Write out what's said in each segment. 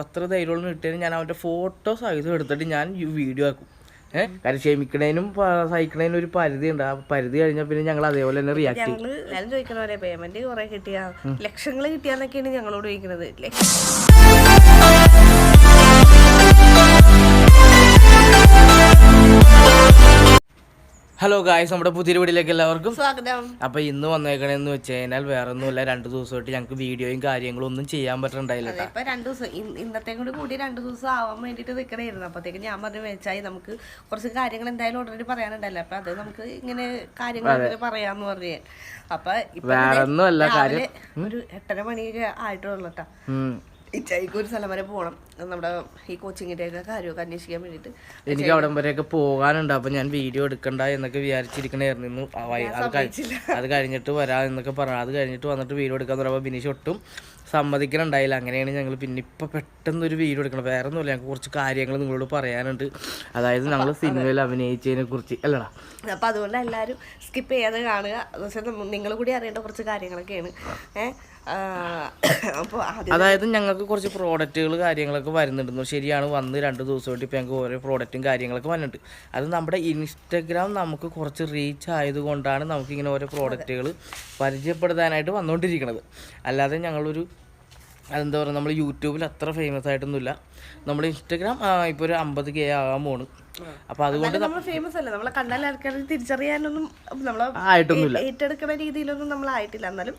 അത്ര ധൈര്യമുള്ള കിട്ടിയാലും ഞാൻ അവന്റെ ഫോട്ടോ സഹിതം എടുത്തിട്ട് ഞാൻ വീഡിയോ ആക്കും. ഏഹ് കാര്യം ക്ഷമിക്കണേനും സഹിക്കണേനും ഒരു പരിധി ഉണ്ട് ആ പരിധി കഴിഞ്ഞാൽ പിന്നെ ഞങ്ങൾ അതേപോലെ തന്നെ റിയാക്ട് ചെയ്യും. ഞങ്ങൾ ഞാൻ ചോദിക്കണ പോലെ പേയ്മെന്റ് കുറെ കിട്ടിയ. ലക്ഷങ്ങൾ കിട്ടിയാന്നൊക്കെയാണ് ഞങ്ങളോട് ചോദിക്കുന്നത് ഹലോ ഗായ്സ് നമ്മുടെ പുതിയ വീടിലേക്ക് എല്ലാവർക്കും സ്വാഗതം. അപ്പൊ ഇന്ന് വന്നേക്കണെന്ന് വെച്ച് കഴിഞ്ഞാൽ വേറെ ഒന്നുമില്ല രണ്ടു ദിവസമായിട്ട് ഞങ്ങൾക്ക് വീഡിയോയും കാര്യങ്ങളും ഒന്നും ചെയ്യാൻ പറ്റണ്ടായില്ല ഇപ്പൊ രണ്ടു ദിവസം ഇന്നത്തെ കൂടി കൂടി രണ്ടു ദിവസം ആവാൻ വേണ്ടിട്ട് നിൽക്കണായിരുന്നു അപ്പത്തേക്ക് ഞാൻ പറഞ്ഞു വെച്ചായി നമുക്ക് കുറച്ച് കാര്യങ്ങൾ എന്തായാലും ഓൾറെഡി പറയാനുണ്ടല്ലോ. അപ്പൊ അത് നമുക്ക് ഇങ്ങനെ കാര്യങ്ങൾ പറയാന്ന് പറഞ്ഞു അപ്പൊ ഒരു എട്ടര മണിയൊക്കെ ആയിട്ടുള്ളൂ കേട്ടോ ഉം. ഇച്ചായിക്ക് ഒരു സ്ഥലം വരെ പോകണം നമ്മുടെ ഈ കോച്ചിങ്ങിന്റെ ഒക്കെ കാര്യമൊക്കെ അന്വേഷിക്കാൻ വേണ്ടിട്ട് എനിക്ക് അവിടെ വരെയൊക്കെ പോകാനുണ്ട്. അപ്പൊ ഞാൻ വീഡിയോ എടുക്കണ്ട എന്നൊക്കെ വിചാരിച്ചിരിക്കണായിരുന്നു. അത് അത് കഴിഞ്ഞിട്ട് വരാ എന്നൊക്കെ പറഞ്ഞു. അത് കഴിഞ്ഞിട്ട് വന്നിട്ട് വീഡിയോ എടുക്കാൻ പറയുമ്പോൾ ബിനീഷ് ഒട്ടും സമ്മതിക്കണുണ്ടായില്ല. അങ്ങനെയാണ് ഞങ്ങൾ പിന്നെ ഇപ്പൊ പെട്ടെന്ന് ഒരു വീഡിയോ എടുക്കണം വേറെ ഒന്നുമില്ല ഞങ്ങൾക്ക് കുറച്ച് കാര്യങ്ങൾ നിങ്ങളോട് പറയാനുണ്ട്. അതായത് ഞങ്ങൾ സിനിമയിൽ അഭിനയിച്ചതിനെ കുറിച്ച്. അല്ലടാ. അപ്പൊ അതുകൊണ്ട് എല്ലാവരും സ്കിപ്പ് ചെയ്യാതെ കാണുക. പക്ഷെ നിങ്ങൾ കൂടി അറിയേണ്ട കുറച്ച് കാര്യങ്ങളൊക്കെയാണ്. ഏഹ് അപ്പോൾ അതായത് ഞങ്ങൾക്ക് കുറച്ച് പ്രോഡക്റ്റുകൾ കാര്യങ്ങളൊക്കെ വരുന്നുണ്ടെന്നു ശരിയാണ് വന്ന് രണ്ട് ദിവസമായിട്ട് ഇപ്പം ഞങ്ങൾക്ക് ഓരോ പ്രോഡക്റ്റും കാര്യങ്ങളൊക്കെ വന്നിട്ടുണ്ട്. അത് നമ്മുടെ ഇൻസ്റ്റഗ്രാം നമുക്ക് കുറച്ച് റീച്ച് ആയതുകൊണ്ടാണ് നമുക്കിങ്ങനെ ഓരോ പ്രോഡക്റ്റുകൾ പരിചയപ്പെടുത്താനായിട്ട് വന്നുകൊണ്ടിരിക്കുന്നത് അല്ലാതെ ഞങ്ങളൊരു അതെന്താ പറയുക നമ്മൾ യൂട്യൂബിൽ അത്ര ഫേമസ് ആയിട്ടൊന്നുമില്ല. നമ്മൾ ഇൻസ്റ്റഗ്രാം ഇപ്പോൾ ഒരു അമ്പത് കെ ആകാൻ പോണ്. അപ്പോൾ അതുകൊണ്ട് നമ്മൾ ഫേമസ് അല്ലേ? നമ്മളെ കണ്ടാൽ ആൾക്കാർ തിരിച്ചറിയാനൊന്നും നമ്മളെ ആയിട്ടൊന്നുമില്ല. ഏറ്റെടുക്കുന്ന രീതിയിലൊന്നും നമ്മൾ ആയിട്ടില്ല. എന്നാലും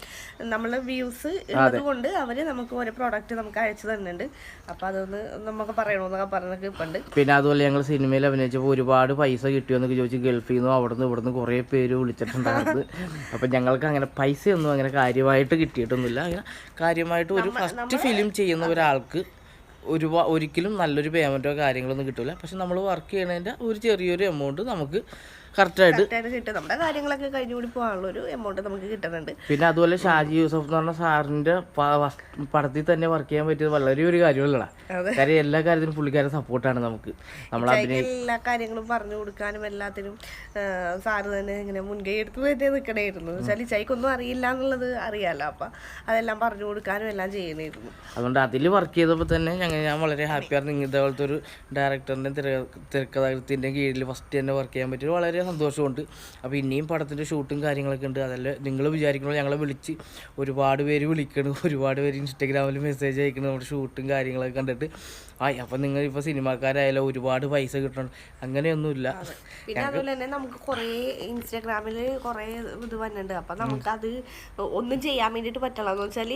നമ്മളെ വ്യൂസ് ഉള്ളതുകൊണ്ട് അവർ നമുക്ക് ഓരോ പ്രോഡക്റ്റ് നമുക്ക് അയച്ചു തരുന്നുണ്ട് അപ്പൊ അതൊന്ന് നമുക്ക് പറയണമെന്നൊക്കെ പറഞ്ഞൊക്കെ ഇപ്പുണ്ട്. പിന്നെ അതുപോലെ ഞങ്ങൾ സിനിമയിൽ അഭിനയിച്ചപ്പോൾ ഒരുപാട് പൈസ കിട്ടിയോന്നൊക്കെ ചോദിച്ചു ഗൾഫിൽ നിന്നും അവിടെ നിന്ന് ഇവിടെ നിന്ന് കുറേ പേര് വിളിച്ചിട്ടുണ്ടായിരുന്നു അപ്പൊ ഞങ്ങൾക്ക് അങ്ങനെ പൈസയൊന്നും അങ്ങനെ കാര്യമായിട്ട് കിട്ടിയിട്ടൊന്നുമില്ല. അങ്ങനെ കാര്യമായിട്ട് ഒരു ഫസ്റ്റ് ഫിലിം ചെയ്യുന്ന ഒരാൾക്ക് ഒരു ഒരിക്കലും നല്ലൊരു പേയ്മെന്റോ കാര്യങ്ങളൊന്നും കിട്ടില്ല പക്ഷെ നമ്മൾ വർക്ക് ചെയ്യണതിന്റെ ഒരു ചെറിയൊരു എമൗണ്ട് നമുക്ക് കറക്റ്റായിട്ട്. കറക്റ്റായിട്ട് കിട്ടും. നമ്മുടെ കാര്യങ്ങളൊക്കെ കഴിഞ്ഞു കൂടി പോകാനുള്ള ഒരു എമൗണ്ട് നമുക്ക് കിട്ടുന്നുണ്ട്. പിന്നെ അതുപോലെ ഷാജി യൂസഫ് എന്ന് പറഞ്ഞ സാറിന്റെ പടത്തിൽ തന്നെ വർക്ക് ചെയ്യാൻ പറ്റിയത് വളരെ ഒരു കാര്യമല്ലടാ. കാര്യം എല്ലാ കാര്യത്തിനും പുള്ളിക്കാരെ സപ്പോർട്ടാണ് നമുക്ക്. നമ്മൾ എല്ലാ കാര്യങ്ങളും പറഞ്ഞു കൊടുക്കാനും എല്ലാത്തിനും സാറ് തന്നെ ഇങ്ങനെ മുൻകൈ എടുത്ത് തന്നെ നിൽക്കണേരുന്നു വെച്ചാൽ ചൈക്കൊന്നും അറിയില്ല എന്നുള്ളത് അറിയാലോ. അപ്പൊ അതെല്ലാം പറഞ്ഞു കൊടുക്കാനും എല്ലാം ചെയ്യണമായിരുന്നു അതുകൊണ്ട് അതിൽ വർക്ക് ചെയ്തപ്പോൾ തന്നെ ഞങ്ങൾ ഞാൻ വളരെ ഹാപ്പിയായിരുന്നു ഇതേപോലത്തെ ഒരു ഡയറക്ടറിന്റെ തിരക്കഥാകൃത്തിന്റെ കീഴിൽ ഫസ്റ്റ് തന്നെ വർക്ക് ചെയ്യാൻ പറ്റിയത്. വളരെ സന്തോഷമുണ്ട്. അപ്പോൾ ഇനിയും പടത്തിന്റെ ഷൂട്ടും കാര്യങ്ങളൊക്കെ ഉണ്ട്. അതല്ല നിങ്ങൾ വിചാരിക്കണോ ഞങ്ങളെ വിളിച്ച് ഒരുപാട് പേര് വിളിക്കണം. ഒരുപാട് പേര് ഇൻസ്റ്റഗ്രാമിൽ മെസ്സേജ് അയക്കണം നമ്മുടെ ഷൂട്ടും കാര്യങ്ങളൊക്കെ കണ്ടിട്ട്. ആ അപ്പം നിങ്ങൾ ഇപ്പോൾ സിനിമാക്കാരായാലോ ഒരുപാട് പൈസ കിട്ടണം. അങ്ങനെയൊന്നുമില്ല. പിന്നെ അതുപോലെ തന്നെ നമുക്ക് കുറേ ഇൻസ്റ്റാഗ്രാമിൽ കുറേ ഇത് വന്നിട്ടുണ്ട്. അപ്പം നമുക്കത് ഒന്നും ചെയ്യാൻ വേണ്ടിയിട്ട് പറ്റണമെന്ന് എന്ന് വെച്ചാൽ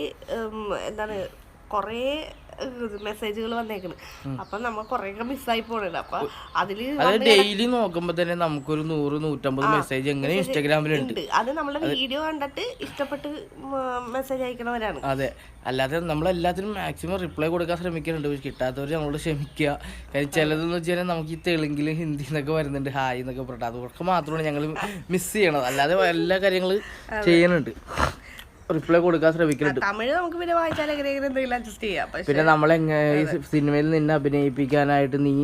എന്താണ് കുറേ മെസ്സേജുകൾ വന്നേക്കുന്നത് അപ്പൊ നമ്മൾ കൊറേ മിസ്സായി പോണുണ്ട് അപ്പൊ അതിൽ അത് ഡെയിലി നോക്കുമ്പോ തന്നെ നമുക്കൊരു നൂറ് നൂറ്റമ്പത് മെസ്സേജ് എങ്ങനെ ഇൻസ്റ്റാഗ്രാമിലുണ്ട് അത് നമ്മളെ വീഡിയോ കണ്ടിട്ട് ഇഷ്ടപ്പെട്ട് മെസ്സേജ് അയക്കണവരാണ്. അതെ. അല്ലാതെ നമ്മളെല്ലാത്തിനും മാക്സിമം റിപ്ലൈ കൊടുക്കാൻ ശ്രമിക്കുന്നുണ്ട് പക്ഷെ കിട്ടാത്തവർ നമ്മളോട് ക്ഷമിക്കുക കാര്യം ചിലതെന്ന് വെച്ചാൽ നമുക്ക് ഈ തെലുങ്കിലും ഹിന്ദി എന്നൊക്കെ വരുന്നുണ്ട്. ഹായ് എന്നൊക്കെ പറഞ്ഞിട്ട്. അതൊക്കെ മാത്രമാണ് ഞങ്ങൾ മിസ് ചെയ്യണത്. അല്ലാതെ എല്ലാ കാര്യങ്ങളും ചെയ്യുന്നുണ്ട് റിപ്ലൈ കൊടുക്കാൻ ശ്രമിക്കുന്നുണ്ട്. തമിഴ് നമുക്ക് പിന്നെ വായിച്ചാൽ എന്തെങ്കിലും അഡ്ജസ്റ്റ് ചെയ്യാം. പിന്നെ നമ്മളെ ഈ സിനിമയിൽ നിന്നെ അഭിനയിപ്പിക്കാനായിട്ട് നീ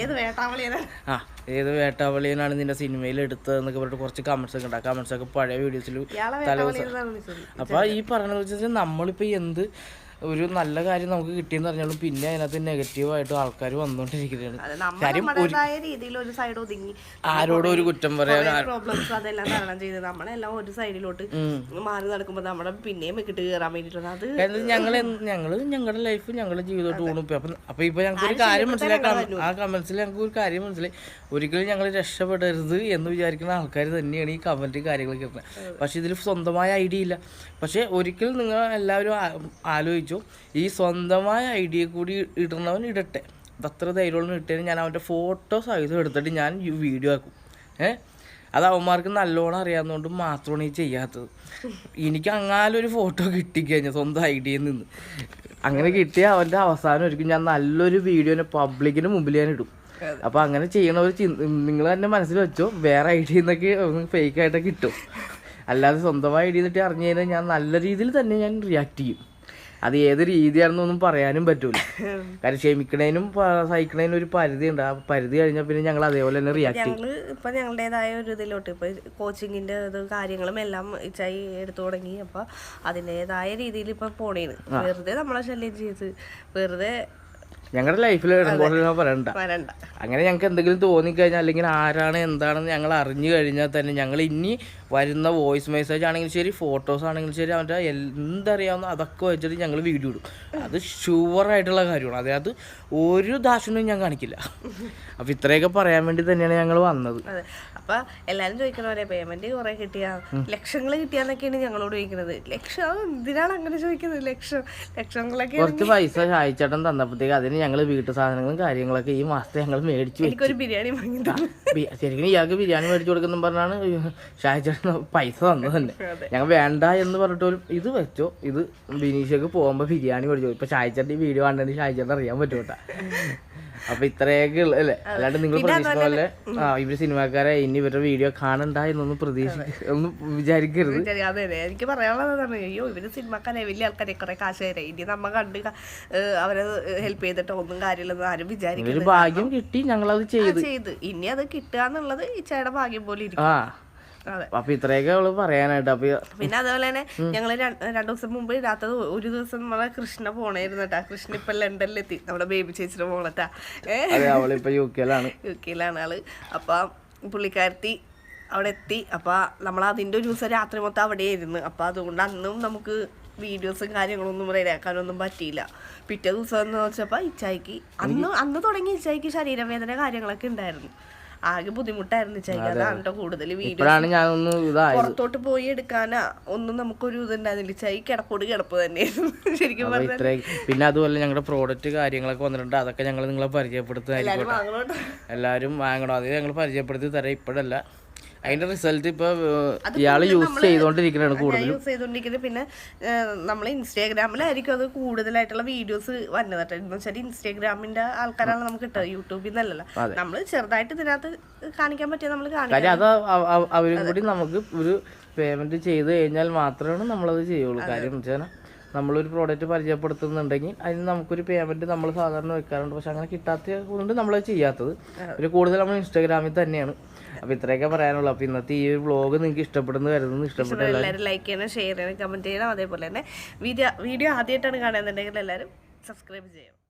ഏത് വേട്ടാവളിയാണ്? ആ ഏത് വേട്ടാവളിയനാണ് നിന്റെ സിനിമയിൽ എടുത്തതെന്നൊക്കെ പറഞ്ഞിട്ട് കുറച്ച് കമന്റ്സ് ഒക്കെ ഉണ്ടാകും കമന്റ്സ് ഒക്കെ പഴയ വീഡിയോസിൽ അപ്പൊ ഈ പറഞ്ഞ വെച്ചാൽ നമ്മളിപ്പോൾ എന്ത് ഒരു നല്ല കാര്യം നമുക്ക് കിട്ടിയെന്ന് പറഞ്ഞാലും പിന്നെ അതിനകത്ത് നെഗറ്റീവായിട്ട് ആൾക്കാർ വന്നുകൊണ്ടിരിക്കുകയാണ് കാര്യം രീതിയിൽ ഒരു സൈഡ് ഒതുങ്ങി. ആരോടും ഒരു കുറ്റം പറയാൻ പ്രോബ്ലംസ് അതെല്ലാം തരണം ചെയ്ത്. നമ്മളെല്ലാം ഒരു സൈഡിലോട്ട് മാറി നടക്കുമ്പോൾ നമ്മുടെ പിന്നെയും വിക്കിട്ട് കയറാൻ അത് ഞങ്ങൾ ഞങ്ങൾ ഞങ്ങളുടെ ലൈഫ് ഞങ്ങളുടെ ജീവിതമായിട്ട് ഊണിപ്പോ അപ്പൊ അപ്പൊ ഇപ്പൊ ഞങ്ങൾക്ക് ഒരു കാര്യം മനസ്സിലാക്കാം ആ കമന്റ്സിൽ ഞങ്ങൾക്ക് ഒരു കാര്യം മനസ്സിലായി. ഒരിക്കലും ഞങ്ങൾ രക്ഷപ്പെടരുത് എന്ന് വിചാരിക്കുന്ന ആൾക്കാർ തന്നെയാണ് ഈ കമന്റ് കാര്യങ്ങളൊക്കെ പക്ഷെ ഇതിൽ സ്വന്തമായ ഐഡിയ ഇല്ല. പക്ഷെ ഒരിക്കലും നിങ്ങൾ എല്ലാവരും ആ- ആലോചിച്ചു ഈ സ്വന്തമായ ഐഡിയ കൂടി ഇടുന്നവൻ ഇടട്ടെ. അത്ര ധൈര്യമുള്ള ഇട്ടതിന് ഞാൻ അവന്റെ ഫോട്ടോ സൈസ് എടുത്തിട്ട് ഞാൻ വീഡിയോ ആക്കും. ഏഹ് അത് അവന്മാർക്ക് നല്ലോണം അറിയാവുന്നതുകൊണ്ട് മാത്രമാണ് ഈ ചെയ്യാത്തത്. എനിക്ക് അങ്ങാലൊരു ഫോട്ടോ കിട്ടിക്കഴിഞ്ഞു സ്വന്തം ഐഡിയയിൽ നിന്ന്. അങ്ങനെ കിട്ടിയ അവന്റെ അവസാനം ഒരിക്കും ഞാൻ നല്ലൊരു വീഡിയോനെ പബ്ലിക്കിന് മുമ്പിൽ ഞാൻ ഇടും. അപ്പോൾ അങ്ങനെ ചെയ്യണവർ നിങ്ങൾ തന്നെ മനസ്സിൽ വെച്ചോ വേറെ ഐഡിയ എന്നൊക്കെ ഫേക്ക് ആയിട്ടൊക്കെ കിട്ടും. അല്ലാതെ സ്വന്തമായ ഐഡിയ എന്നിട്ട് അറിഞ്ഞു കഴിഞ്ഞാൽ ഞാൻ നല്ല രീതിയിൽ തന്നെ ഞാൻ റിയാക്ട് ചെയ്യും. അത് ഏത് രീതിയാണെന്നൊന്നും പറയാനും പറ്റൂല. കാരണം ക്ഷമിക്കണേനും സഹിക്കണേനും ഒരു പരിധി ഉണ്ട് ആ പരിധി കഴിഞ്ഞാൽ പിന്നെ ഞങ്ങൾ അതേപോലെ തന്നെ റിയാക്ട് ചെയ്യും. ഞങ്ങൾ ഇപ്പൊ ഞങ്ങളുടേതായ ഒരു ഇതിലോട്ട് ഇപ്പൊ കോച്ചിങ്ങിന്റെ ഇത് കാര്യങ്ങളും എല്ലാം ഇച്ചായി എടുത്തു തുടങ്ങി. അപ്പൊ അതിന്റെതായ രീതിയിൽ ഇപ്പൊ പോണേന് വെറുതെ നമ്മളെ ശല്യം ചെയ്ത് വെറുതെ ഞങ്ങളുടെ ലൈഫിൽ ഇടപെടൽ പറയണ്ട. അങ്ങനെ ഞങ്ങൾക്ക് എന്തെങ്കിലും തോന്നിക്കഴിഞ്ഞാൽ അല്ലെങ്കിൽ ആരാണ് എന്താണെന്ന് ഞങ്ങൾ അറിഞ്ഞു കഴിഞ്ഞാൽ തന്നെ ഞങ്ങൾ ഇനി വരുന്ന വോയിസ് മെസ്സേജ് ആണെങ്കിലും ശരി ഫോട്ടോസ് ആണെങ്കിലും ശരി അവന്റെ എന്തറിയാവുന്ന അതൊക്കെ വെച്ചിട്ട് ഞങ്ങൾ വീഡിയോ ഇടും. അത് ഷുവറായിട്ടുള്ള കാര്യമാണ്. അതായത് ഒരു ദാക്ഷിണ്യവും ഞാൻ കാണിക്കില്ല. അപ്പൊ ഇത്രയൊക്കെ പറയാൻ വേണ്ടി തന്നെയാണ് ഞങ്ങൾ വന്നത്. അപ്പൊ എല്ലാരും ചോദിക്കണ പോലെ പേയ്മെന്റ് കുറെ കിട്ടിയ ലക്ഷങ്ങൾ കിട്ടിയാന്നൊക്കെയാണ് ഞങ്ങളോട് ചോദിക്കുന്നത് ലക്ഷം എന്തിനാണ് അങ്ങനെ ചോദിക്കുന്നത്? ലക്ഷം ലക്ഷങ്ങളൊക്കെ കുറച്ച് പൈസ ഷായിച്ചേട്ടൻ തന്നപ്പോഴത്തേക്ക് അതിന് ഞങ്ങൾ വീട്ടു സാധനങ്ങളും കാര്യങ്ങളൊക്കെ ഈ മാസത്തെ ഞങ്ങൾ മേടിച്ചു ബിരിയാണി ശരിക്കും ഇയാൾക്ക് ബിരിയാണി മേടിച്ചു കൊടുക്കുന്ന പറഞ്ഞാണ് ഷാജ പൈസ തന്നത് തന്നെ ഞങ്ങൾ വേണ്ട എന്ന് പറഞ്ഞിട്ട് ഇത് വെച്ചോ ഇത് ബിനീഷക്ക് പോകുമ്പോൾ ബിരിയാണി മേടിച്ചു ഇപ്പൊ ഷായിച്ചേട്ടൻ ഈ വീഡിയോ കണ്ടെങ്കിൽ ഷായിച്ചേട്ടൻ അറിയാൻ പറ്റും കേട്ടാ. അപ്പൊ ഇത്രയൊക്കെ ഉള്ളു അല്ലേ? അല്ലാണ്ട് നിങ്ങൾ പ്രതീക്ഷിക്കുന്ന പോലെ ആ ഇവർ സിനിമാക്കാരെ ഇനി ഇവരുടെ വീഡിയോ കാണണ്ട എന്നൊന്നും പ്രതീക്ഷിക്ക ഒന്നും വിചാരിക്കരുത്. അതെ എനിക്ക് പറയാനുള്ളത് അയ്യോ ഇവർ സിനിമക്കാരെ വലിയ ആൾക്കാരെ കുറെ കാശ് തരാം. ഇനി നമ്മ കണ്ട് അവരെ ഹെൽപ്പ് ചെയ്തിട്ട് ഒന്നും കാര്യമില്ലെന്ന് ആരും വിചാരിക്കും ഭാഗ്യം കിട്ടി ഞങ്ങൾ അത് ചെയ്തു. ചെയ്ത്. ഇനി അത് കിട്ടുക എന്നുള്ളത് ഈ ചേട്ട ഭാഗ്യം പോലെ ഇരിക്കും. അപ്പൊ ഇത്രയൊക്കെ അവൾ പറയാനായിട്ട്. അപ്പൊ പിന്നെ അതുപോലെ തന്നെ ഞങ്ങൾ രണ്ടു ദിവസം മുമ്പ് ഇടാത്തത് ഒരു ദിവസം നമ്മളെ കൃഷ്ണ പോണായിരുന്നു കേട്ടാ കൃഷ്ണ ഇപ്പൊ ലണ്ടനിലെത്തി നമ്മുടെ ബേബി ചേച്ചിയുടെ അതെ അവളിപ്പോ യു കെയിലാണ് യു കെയിലാണ് ആൾ. അപ്പൊ പുള്ളിക്കാരത്തി അവിടെ എത്തി. അപ്പൊ നമ്മൾ അതിന്റെ ഒരു ദിവസം രാത്രി മൊത്തം അവിടെ ആയിരുന്നു അപ്പൊ അതുകൊണ്ട് അന്നും നമുക്ക് വീഡിയോസും കാര്യങ്ങളൊന്നും റെഡിയാക്കാനൊന്നും പറ്റിയില്ല. പിറ്റേ ദിവസം എന്ന് വെച്ചപ്പോ ഇച്ചായിക്ക് അന്ന് അന്ന് തുടങ്ങി ഇച്ചായിക്ക് ശരീരവേദന കാര്യങ്ങളൊക്കെ ഉണ്ടായിരുന്നു. ആകെ ബുദ്ധിമുട്ടായിരുന്നു ഇച്ചായിക്ക് അതാണ് കേട്ടോ കൂടുതൽ വീഡിയോ പുറത്തോട്ട് പോയി എടുക്കാനാ ഒന്നും നമുക്കൊരു ഇതുണ്ടായിരുന്നില്ല. ഇച്ചായി കിടപ്പോട് കിടപ്പ് തന്നെയായിരുന്നു. ശരിക്കും പറഞ്ഞാൽ പിന്നെ അതുപോലെ ഞങ്ങളുടെ പ്രോഡക്റ്റ് കാര്യങ്ങളൊക്കെ വന്നിട്ടുണ്ട്. അതൊക്കെ ഞങ്ങൾ നിങ്ങളെ പരിചയപ്പെടുത്തുക എല്ലാവരും വാങ്ങണം. അത് ഞങ്ങൾ പരിചയപ്പെടുത്തി തരാം. ഇപ്പോഴല്ല. അതിന്റെ റിസൾട്ട് ഇപ്പൊ ഇയാൾ യൂസ് ചെയ്തോണ്ടിരിക്കുന്നതാണ് കൂടുതൽ യൂസ് ചെയ്തോണ്ടിരിക്കുന്നത് പിന്നെ നമ്മൾ ഇൻസ്റ്റാഗ്രാമിലായിരിക്കും അത് കൂടുതലായിട്ടുള്ള വീഡിയോസ് വന്നത് കേട്ടോ. എന്ന് വെച്ചാൽ ഇൻസ്റ്റാഗ്രാമിന്റെ ആൾക്കാരാണ് നമുക്ക് കിട്ടുക യൂട്യൂബിൽ നിന്നല്ലല്ലോ നമ്മൾ ചെറുതായിട്ട് ഇതിനകത്ത് കാണിക്കാൻ പറ്റിയ നമ്മൾ കാണിക്കാം അത് അവരും കൂടി നമുക്ക് ഒരു പേയ്മെന്റ് ചെയ്ത് കഴിഞ്ഞാൽ മാത്രമാണ് നമ്മളത് ചെയ്യുള്ളൂ. കാര്യം വെച്ചാൽ നമ്മളൊരു പ്രോഡക്റ്റ് പരിചയപ്പെടുത്തുന്നുണ്ടെങ്കിൽ അതിന് നമുക്കൊരു പേയ്മെന്റ് നമ്മൾ സാധാരണ വെക്കാറുണ്ട്. പക്ഷെ അങ്ങനെ കിട്ടാത്ത കൊണ്ട് നമ്മൾ ചെയ്യാത്തത്. ഒരു കൂടുതൽ നമ്മൾ ഇൻസ്റ്റാഗ്രാമിൽ തന്നെയാണ്. അപ്പൊ ഇത്രയൊക്കെ പറയാനുള്ളൂ. അപ്പൊ ഇന്നത്തെ ഈ ഒരു വ്ലോഗ് നിങ്ങൾക്ക് ഇഷ്ടപ്പെടുന്നു കരുതുന്നു. ഇഷ്ടപ്പെട്ട എല്ലാവരും ലൈക്ക് ചെയ്യണം ഷെയർ ചെയ്യണം കമന്റ് ചെയ്യണം. അതേപോലെ തന്നെ വീഡിയോ വീഡിയോ ആദ്യമായിട്ടാണ് കാണുന്നുണ്ടെങ്കിൽ എല്ലാവരും സബ്സ്ക്രൈബ് ചെയ്യണം.